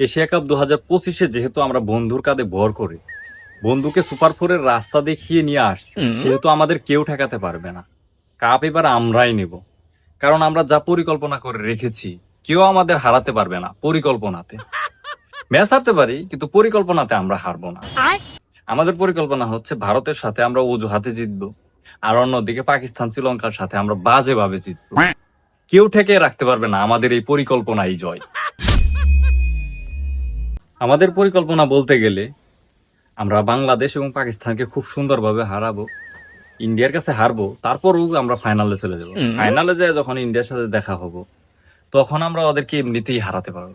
Asia cup দু হাজার পঁচিশে যেহেতু আমরা বন্ধুর কাঁধে ভর করি বন্ধুকে সুপার ফোরের রাস্তা দেখিয়ে নিয়ে আসছি সেহেতু আমাদের কেউ ঠেকাতে পারবে না। কাপ এবার আমরাই নেব। কারণ আমরা যা পরিকল্পনা করে রেখেছি কেউ আমাদের হারাতে পারবে না পরিকল্পনাতে। ম্যাচ হারতে পারি কিন্তু পরিকল্পনাতে আমরা হারবো না। আমাদের পরিকল্পনা হচ্ছে ভারতের সাথে আমরা অজুহাতে জিতবো আর অন্যদিকে পাকিস্তান শ্রীলঙ্কার সাথে আমরা বাজে ভাবে জিতবো কেউ ঠেকে রাখতে পারবে না আমাদের এই পরিকল্পনাই জয়। আমাদের পরিকল্পনা বলতে গেলে আমরা বাংলাদেশ এবং পাকিস্তানকে খুব সুন্দরভাবে হারাবো ইন্ডিয়ার কাছে হারবো তারপরও আমরা ফাইনালে চলে যাব। ফাইনালে যায় যখন ইন্ডিয়ার সাথে দেখা হব তখন আমরা ওদেরকে এমনিতেই হারাতে পারব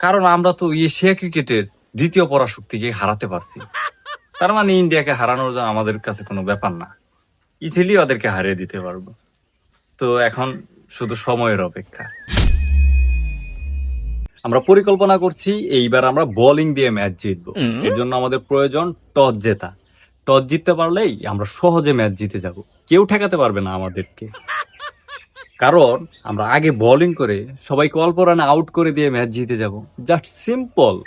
কারণ আমরা তো এশিয়া ক্রিকেটের দ্বিতীয় পরাশক্তিকে হারাতে পারছি। তার মানে ইন্ডিয়াকে হারানোর জন্য আমাদের কাছে কোনো ব্যাপার না। ইজিলি ওদেরকে হারিয়ে দিতে পারব। তো এখন শুধু সময়ের অপেক্ষা। আমরা পরিকল্পনা করছি এইবার আমরা বোলিং দিয়ে ম্যাচ জিতবো। এর জন্য আমাদের প্রয়োজন টস জেতা। টস জিততে পারলেই আমরা সহজে ম্যাচ জিতে যাব। কেউ ঠেকাতে পারবে না আমাদেরকে। কারণ আমরা আগে বোলিং করে সবাইকে অল্প রানে আউট করে দিয়ে ম্যাচ জিতে যাব। জাস্ট সিম্পল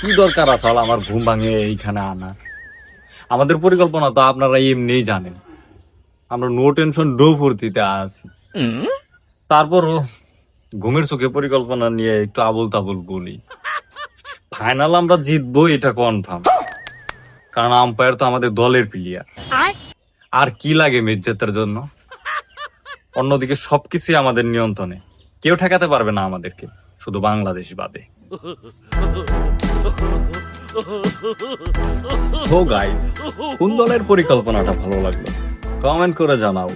কি দরকার আসল? আমার ঘুম ভাঙে এইখানে আনা। আমাদের পরিকল্পনা তো আপনারা এমনিই জানেন। আমরা নো টেনশন ডো ফুর্তিতে আছি। তারপরও ঘুমের চোখে পরিকল্পনা নিয়ে একটু আবল তাবল বলি। ফাইনাল আমরা জিতবো, এটা কনফার্ম কারণ আম্পায়ার তো আমাদের দলের প্লেয়ার আর কি লাগে ম্যাচ জেতার জন্য? অন্যদিকে সবকিছুই আমাদের নিয়ন্ত্রণে। কেউ ঠেকাতে পারবে না আমাদেরকে, শুধু বাংলাদেশ বাদে। সো গাইস কোন দলের পরিকল্পনাটা ভালো লাগল? কমেন্ট করে জানাও।